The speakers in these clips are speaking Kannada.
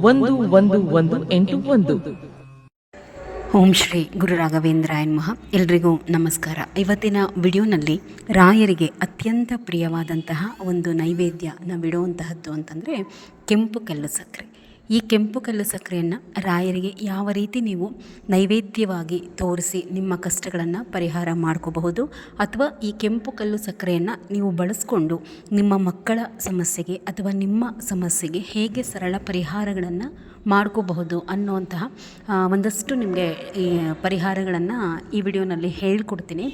ಒಂದು ಒಂದು ಒಂದು, ಎಂಟು, ಒಂದು. ಓಂ ಶ್ರೀ ಗುರು ರಾಘವೇಂದ್ರಾಯ ನಮಃ. ಎಲ್ರಿಗೂ ನಮಸ್ಕಾರ. ಇವತ್ತಿನ ವಿಡಿಯೋನಲ್ಲಿ ರಾಯರಿಗೆ ಅತ್ಯಂತ ಪ್ರಿಯವಾದಂತಹ ಒಂದು ನೈವೇದ್ಯನ ಬಿಡುವಂತಹದ್ದು ಅಂತಂದರೆ ಕೆಂಪು ಕಲ್ಲು ಸಕ್ಕರೆ. ಈ ಕೆಂಪು ಕಲ್ಲು ಸಕ್ಕರೆಯನ್ನು ರಾಯರಿಗೆ ಯಾವ ರೀತಿ ನೀವು ನೈವೇದ್ಯವಾಗಿ ತೋರಿಸಿ ನಿಮ್ಮ ಕಷ್ಟಗಳನ್ನು ಪರಿಹಾರ ಮಾಡ್ಕೋಬಹುದು ಅಥವಾ ಈ ಕೆಂಪು ಕಲ್ಲು ಸಕ್ಕರೆಯನ್ನು ನೀವು ಬಳಸ್ಕೊಂಡು ನಿಮ್ಮ ಮಕ್ಕಳ ಸಮಸ್ಯೆಗೆ ಅಥವಾ ನಿಮ್ಮ ಸಮಸ್ಯೆಗೆ ಹೇಗೆ ಸರಳ ಪರಿಹಾರಗಳನ್ನು ಮಾಡ್ಕೋಬಹುದು ಅನ್ನುವಂತಹ ಒಂದಷ್ಟು ನಿಮಗೆ ಈ ಪರಿಹಾರಗಳನ್ನು ಈ ವಿಡಿಯೋನಲ್ಲಿ ಹೇಳ್ಕೊಡ್ತೀನಿ.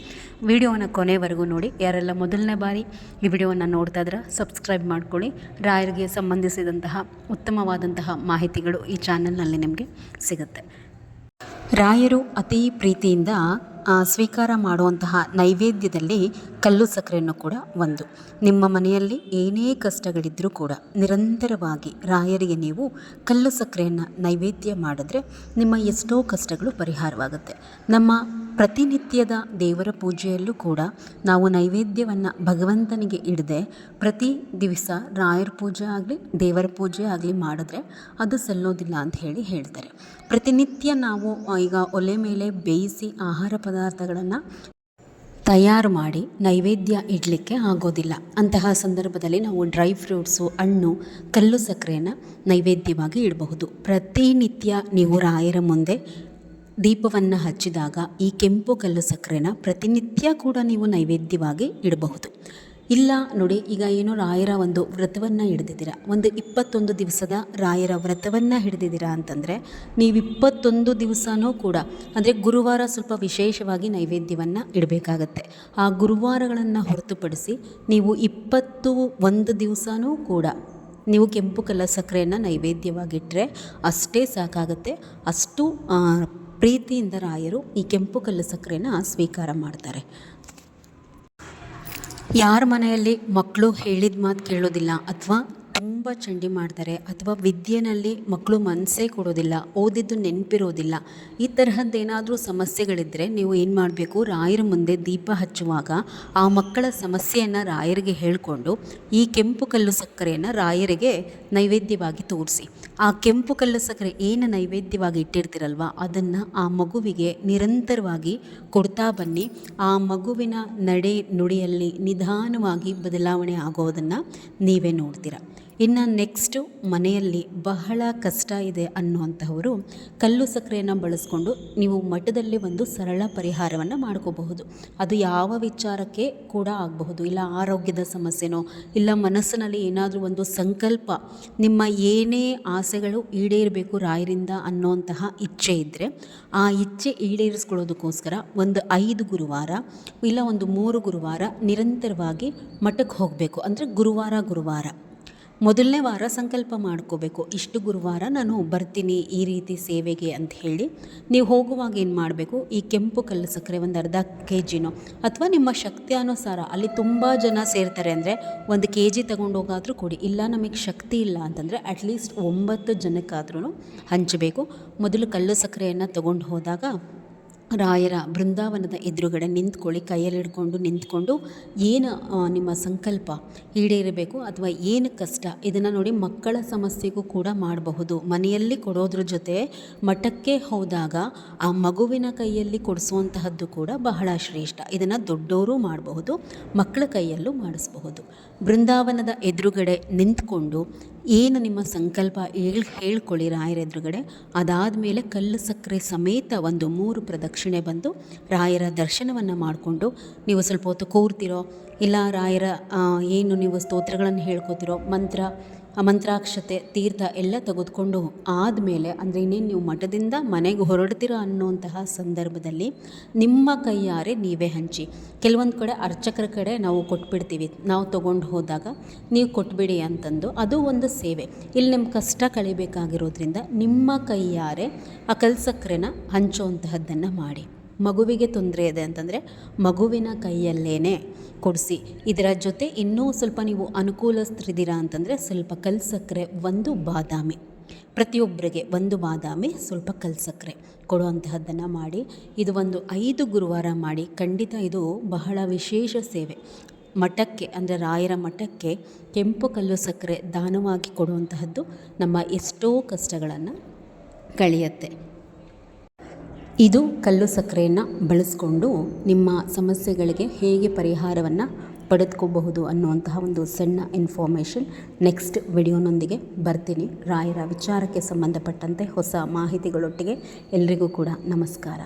ವಿಡಿಯೋನ ಕೊನೆವರೆಗೂ ನೋಡಿ. ಯಾರೆಲ್ಲ ಮೊದಲನೇ ಬಾರಿ ಈ ವಿಡಿಯೋವನ್ನು ನೋಡ್ತಾ ಇದ್ರೆ ಸಬ್ಸ್ಕ್ರೈಬ್ ಮಾಡ್ಕೊಳ್ಳಿ. ರಾಯರಿಗೆ ಸಂಬಂಧಿಸಿದಂತಹ ಉತ್ತಮವಾದಂತಹ ಮಾಹಿತಿಗಳು ಈ ಚಾನಲ್ನಲ್ಲಿ ನಿಮಗೆ ಸಿಗುತ್ತೆ. ರಾಯರು ಅತಿ ಪ್ರೀತಿಯಿಂದ ಸ್ವೀಕಾರ ಮಾಡುವಂತಹ ನೈವೇದ್ಯದಲ್ಲಿ ಕಲ್ಲು ಸಕ್ಕರೆಯನ್ನು ಕೂಡ ಒಂದು. ನಿಮ್ಮ ಮನೆಯಲ್ಲಿ ಏನೇ ಕಷ್ಟಗಳಿದ್ದರೂ ಕೂಡ ನಿರಂತರವಾಗಿ ರಾಯರಿಗೆ ನೀವು ಕಲ್ಲು ಸಕ್ಕರೆಯನ್ನು ನೈವೇದ್ಯ ಮಾಡಿದ್ರೆ ನಿಮ್ಮ ಎಷ್ಟೋ ಕಷ್ಟಗಳು ಪರಿಹಾರವಾಗುತ್ತೆ. ನಮ್ಮ ಪ್ರತಿನಿತ್ಯದ ದೇವರ ಪೂಜೆಯಲ್ಲೂ ಕೂಡ ನಾವು ನೈವೇದ್ಯವನ್ನು ಭಗವಂತನಿಗೆ ಇಡದೆ ಪ್ರತಿ ದಿವಸ ರಾಯರ ಪೂಜೆ ಆಗಲಿ, ದೇವರ ಪೂಜೆ ಆಗಲಿ ಮಾಡಿದ್ರೆ ಅದು ಸಲ್ಲೋದಿಲ್ಲ ಅಂತ ಹೇಳಿ ಹೇಳ್ತಾರೆ. ಪ್ರತಿನಿತ್ಯ ನಾವು ಈಗ ಒಲೆ ಮೇಲೆ ಬೇಯಿಸಿ ಆಹಾರ ಪದಾರ್ಥಗಳನ್ನು ತಯಾರು ಮಾಡಿ ನೈವೇದ್ಯ ಇಡಲಿಕ್ಕೆ ಆಗೋದಿಲ್ಲ. ಅಂತಹ ಸಂದರ್ಭದಲ್ಲಿ ನಾವು ಡ್ರೈ ಫ್ರೂಟ್ಸು, ಹಣ್ಣು, ಕಲ್ಲು ಸಕ್ಕರೆಯನ್ನು ನೈವೇದ್ಯವಾಗಿ ಇಡಬಹುದು. ಪ್ರತಿನಿತ್ಯ ನೀವು ರಾಯರ ಮುಂದೆ ದೀಪವನ್ನು ಹಚ್ಚಿದಾಗ ಈ ಕೆಂಪು ಕಲ್ಲು ಸಕ್ಕರೆನ ಪ್ರತಿನಿತ್ಯ ಕೂಡ ನೀವು ನೈವೇದ್ಯವಾಗಿ ಇಡಬಹುದು. ಇಲ್ಲ ನೋಡಿ, ಈಗ ಏನೋ ರಾಯರ ಒಂದು ವ್ರತವನ್ನು ಹಿಡಿದಿದ್ದೀರಾ? ಒಂದು ಇಪ್ಪತ್ತೊಂದು ದಿವಸದ ರಾಯರ ವ್ರತವನ್ನು ಹಿಡಿದಿದ್ದೀರಾ ಅಂತಂದರೆ ನೀವು ಇಪ್ಪತ್ತೊಂದು ದಿವಸನೂ ಕೂಡ, ಅಂದರೆ ಗುರುವಾರ ಸ್ವಲ್ಪ ವಿಶೇಷವಾಗಿ ನೈವೇದ್ಯವನ್ನು ಇಡಬೇಕಾಗತ್ತೆ. ಆ ಗುರುವಾರಗಳನ್ನು ಹೊರತುಪಡಿಸಿ ನೀವು ಇಪ್ಪತ್ತು ಒಂದು ದಿವಸನೂ ಕೂಡ ನೀವು ಕೆಂಪು ಕಲ್ಲ ಸಕ್ಕರೆಯನ್ನು ನೈವೇದ್ಯವಾಗಿಟ್ಟರೆ ಅಷ್ಟೇ ಸಾಕಾಗುತ್ತೆ. ಅಷ್ಟು ಪ್ರೀತಿಯಿಂದ ರಾಯರು ಈ ಕೆಂಪು ಕಲ್ಲು ಸಕ್ಕರೆನ ಸ್ವೀಕಾರ ಮಾಡ್ತಾರೆ. ಯಾರ ಮನೆಯಲ್ಲಿ ಮಕ್ಕಳು ಹೇಳಿದ ಮಾತು ಕೇಳೋದಿಲ್ಲ ಅಥವಾ ತುಂಬ ಚಂಡಿ ಮಾಡ್ತಾರೆ ಅಥವಾ ವಿದ್ಯೆನಲ್ಲಿ ಮಕ್ಕಳು ಮನಸ್ಸೇ ಕೊಡೋದಿಲ್ಲ, ಓದಿದ್ದು ನೆನಪಿರೋದಿಲ್ಲ, ಈ ತರಹದ್ದೇನಾದರೂ ಸಮಸ್ಯೆಗಳಿದ್ದರೆ ನೀವು ಏನು ಮಾಡಬೇಕು? ರಾಯರ ಮುಂದೆ ದೀಪ ಹಚ್ಚುವಾಗ ಆ ಮಕ್ಕಳ ಸಮಸ್ಯೆಯನ್ನು ರಾಯರಿಗೆ ಹೇಳಿಕೊಂಡು ಈ ಕೆಂಪು ಕಲ್ಲು ಸಕ್ಕರೆಯನ್ನು ರಾಯರಿಗೆ ನೈವೇದ್ಯವಾಗಿ ತೋರಿಸಿ. ಆ ಕೆಂಪು ಕಲ್ಲು ಸಕ್ಕರೆ ಏನು ನೈವೇದ್ಯವಾಗಿ ಇಟ್ಟಿರ್ತೀರಲ್ವ? ಅದನ್ನು ಆ ಮಗುವಿಗೆ ನಿರಂತರವಾಗಿ ಕೊಡ್ತಾ ಬನ್ನಿ. ಆ ಮಗುವಿನ ನಡೆ ನುಡಿಯಲ್ಲಿ ನಿಧಾನವಾಗಿ ಬದಲಾವಣೆ ಆಗೋದನ್ನು ನೀವೇ ನೋಡ್ತೀರ. ಇನ್ನು ನೆಕ್ಸ್ಟು ಮನೆಯಲ್ಲಿ ಬಹಳ ಕಷ್ಟ ಇದೆ ಅನ್ನುವಂಥವರು ಕಲ್ಲು ಸಕ್ಕರೆಯನ್ನು ಬಳಸ್ಕೊಂಡು ನೀವು ಮಠದಲ್ಲಿ ಒಂದು ಸರಳ ಪರಿಹಾರವನ್ನು ಮಾಡ್ಕೋಬಹುದು. ಅದು ಯಾವ ವಿಚಾರಕ್ಕೆ ಕೂಡ ಆಗಬಹುದು. ಇಲ್ಲ ಆರೋಗ್ಯದ ಸಮಸ್ಯೆನೋ, ಇಲ್ಲ ಮನಸ್ಸಿನಲ್ಲಿ ಏನಾದರೂ ಒಂದು ಸಂಕಲ್ಪ, ನಿಮ್ಮ ಏನೇ ಆಸೆಗಳು ಈಡೇರಬೇಕು ರಾಯರಿಂದ ಅನ್ನೋಂತಹ ಇಚ್ಛೆ ಇದ್ದರೆ ಆ ಇಚ್ಛೆ ಈಡೇರಿಸ್ಕೊಳ್ಳೋದಕ್ಕೋಸ್ಕರ ಒಂದು ಐದು ಗುರುವಾರ, ಇಲ್ಲ ಒಂದು ಮೂರು ಗುರುವಾರ ನಿರಂತರವಾಗಿ ಮಠಕ್ಕೆ ಹೋಗಬೇಕು. ಅಂದರೆ ಗುರುವಾರ ಗುರುವಾರ. ಮೊದಲನೇ ವಾರ ಸಂಕಲ್ಪ ಮಾಡ್ಕೋಬೇಕು. ಇಷ್ಟು ಗುರುವಾರ ನಾನು ಬರ್ತೀನಿ ಈ ರೀತಿ ಸೇವೆಗೆ ಅಂತ ಹೇಳಿ ನೀವು ಹೋಗುವಾಗ ಏನು ಮಾಡಬೇಕು? ಈ ಕೆಂಪು ಕಲ್ಲು ಸಕ್ಕರೆ ಒಂದು ಅರ್ಧ ಕೆ ಜಿನೋ ಅಥವಾ ನಿಮ್ಮ ಶಕ್ತಿ ಅನುಸಾರ ಅಲ್ಲಿ ತುಂಬ ಜನ ಸೇರ್ತಾರೆ ಅಂದರೆ ಒಂದು ಕೆ ಜಿ ತೊಗೊಂಡೋಗಾದರೂ ಕೊಡಿ. ಇಲ್ಲ, ನಮಗೆ ಶಕ್ತಿ ಇಲ್ಲ ಅಂತಂದರೆ ಅಟ್ಲೀಸ್ಟ್ ಒಂಬತ್ತು ಜನಕ್ಕಾದ್ರೂ ಹಂಚಬೇಕು. ಮೊದಲು ಕಲ್ಲು ಸಕ್ಕರೆಯನ್ನು ತೊಗೊಂಡು ಹೋದಾಗ ರಾಯರ ಬೃಂದಾವನದ ಎದುರುಗಡೆ ನಿಂತ್ಕೊಳ್ಳಿ ಕೈಯಲ್ಲಿ ಹಿಡ್ಕೊಂಡು ನಿಂತ್ಕೊಂಡು ಏನು ನಿಮ್ಮ ಸಂಕಲ್ಪ ಈಡೇರಬೇಕು ಅಥವಾ ಏನು ಕಷ್ಟ, ಇದನ್ನು ನೋಡಿ ಮಕ್ಕಳ ಸಮಸ್ಯೆಗೂ ಕೂಡ ಮಾಡಬಹುದು. ಮನೆಯಲ್ಲಿ ಕೊಡೋದ್ರ ಜೊತೆ ಮಠಕ್ಕೆ ಹೋದಾಗ ಆ ಮಗುವಿನ ಕೈಯಲ್ಲಿ ಕೊಡಿಸುವಂತಹದ್ದು ಕೂಡ ಬಹಳ ಶ್ರೇಷ್ಠ. ಇದನ್ನು ದೊಡ್ಡವರು ಮಾಡಬಹುದು, ಮಕ್ಕಳ ಕೈಯಲ್ಲೂ ಮಾಡಿಸಬಹುದು. ಬೃಂದಾವನದ ಎದುರುಗಡೆ ನಿಂತ್ಕೊಂಡು ಏನು ನಿಮ್ಮ ಸಂಕಲ್ಪ? ಹೇಳ್, ಹೇಳ್ಕೊಳ್ಳಿ ರಾಯರ ಎದುರುಗಡೆ. ಅದಾದ ಮೇಲೆ ಕಲ್ಲು ಸಕ್ಕರೆ ಸಮೇತ ಒಂದು ಮೂರು ಪ್ರದಕ್ಷಿಣೆ ಬಂದು ರಾಯರ ದರ್ಶನವನ್ನು ಮಾಡಿಕೊಂಡು, ನೀವು ಸ್ವಲ್ಪ ಹೊತ್ತು ಕೂರ್ತಿರೋ, ಇಲ್ಲ ರಾಯರ ಏನು ನೀವು ಸ್ತೋತ್ರಗಳನ್ನು ಹೇಳ್ಕೊತಿರೋ ಮಂತ್ರ ಮಂತ್ರಾಕ್ಷತೆ ತೀರ್ಥ ಎಲ್ಲ ತೆಗೆದುಕೊಂಡು ಆದಮೇಲೆ, ಅಂದರೆ ಇನ್ನೇನು ನೀವು ಮಠದಿಂದ ಮನೆಗೆ ಹೊರಡ್ತೀರೋ ಅನ್ನುವಂತಹ ಸಂದರ್ಭದಲ್ಲಿ ನಿಮ್ಮ ಕೈಯಾರೆ ನೀವೇ ಹಂಚಿ. ಕೆಲವೊಂದು ಕಡೆ ಅರ್ಚಕರ ಕಡೆ ನಾವು ಕೊಟ್ಬಿಡ್ತೀವಿ. ನಾವು ತೊಗೊಂಡು ಹೋದಾಗ ನೀವು ಕೊಟ್ಬಿಡಿ ಅಂತಂದು. ಅದು ಒಂದು ಸೇವೆ. ಇಲ್ಲಿ ನಿಮ್ಮ ಕಷ್ಟ ಕಳಿಬೇಕಾಗಿರೋದ್ರಿಂದ ನಿಮ್ಮ ಕೈಯಾರೆ ಆ ಕಲ್ಸಕ್ರೆನ ಹಂಚುವಂತಹದ್ದನ್ನು ಮಾಡಿ. ಮಗುವಿಗೆ ತೊಂದರೆ ಇದೆ ಅಂತಂದರೆ ಮಗುವಿನ ಕೈಯಲ್ಲೇನೆ ಕೊಡಿಸಿ. ಇದರ ಜೊತೆ ಇನ್ನೂ ಸ್ವಲ್ಪ ನೀವು ಅನುಕೂಲಸ್ಥರಿದ್ದೀರಾ ಅಂತಂದರೆ ಸ್ವಲ್ಪ ಕಲ್ಸಕ್ಕರೆ ಒಂದು ಬಾದಾಮಿ. ಪ್ರತಿಯೊಬ್ಬರಿಗೆ ಒಂದು ಬಾದಾಮಿ, ಸ್ವಲ್ಪ ಕಲ್ ಸಕ್ಕರೆ ಕೊಡುವಂತಹದ್ದನ್ನು ಮಾಡಿ, ಇದು ಒಂದು ಐದು ಗುರುವಾರ ಮಾಡಿ ಖಂಡಿತ ಇದು ಬಹಳ ವಿಶೇಷ ಸೇವೆ. ಮಠಕ್ಕೆ ಅಂದರೆ ರಾಯರ ಮಠಕ್ಕೆ ಕೆಂಪು ಕಲ್ಲು ಸಕ್ಕರೆ ದಾನವಾಗಿ ಕೊಡುವಂತಹದ್ದು ನಮ್ಮ ಎಷ್ಟೋ ಕಷ್ಟಗಳನ್ನು ಕಳೆಯುತ್ತೆ. ಇದು ಕಲ್ಲು ಸಕ್ಕರೆಯನ್ನು ಬಳಸ್ಕೊಂಡು ನಿಮ್ಮ ಸಮಸ್ಯೆಗಳಿಗೆ ಹೇಗೆ ಪರಿಹಾರವನ್ನು ಪಡೆದುಕೋಬಹುದು ಅನ್ನುವಂತಹ ಒಂದು ಸಣ್ಣ ಇನ್ಫಾರ್ಮೇಷನ್ ನೆಕ್ಸ್ಟ್ ವಿಡಿಯೋನೊಂದಿಗೆ ಬರ್ತೀನಿ. ರಾಯರ ವಿಚಾರಕ್ಕೆ ಸಂಬಂಧಪಟ್ಟಂತೆ ಹೊಸ ಮಾಹಿತಿಗಳೊಟ್ಟಿಗೆ ಎಲ್ರಿಗೂ ಕೂಡ ನಮಸ್ಕಾರ.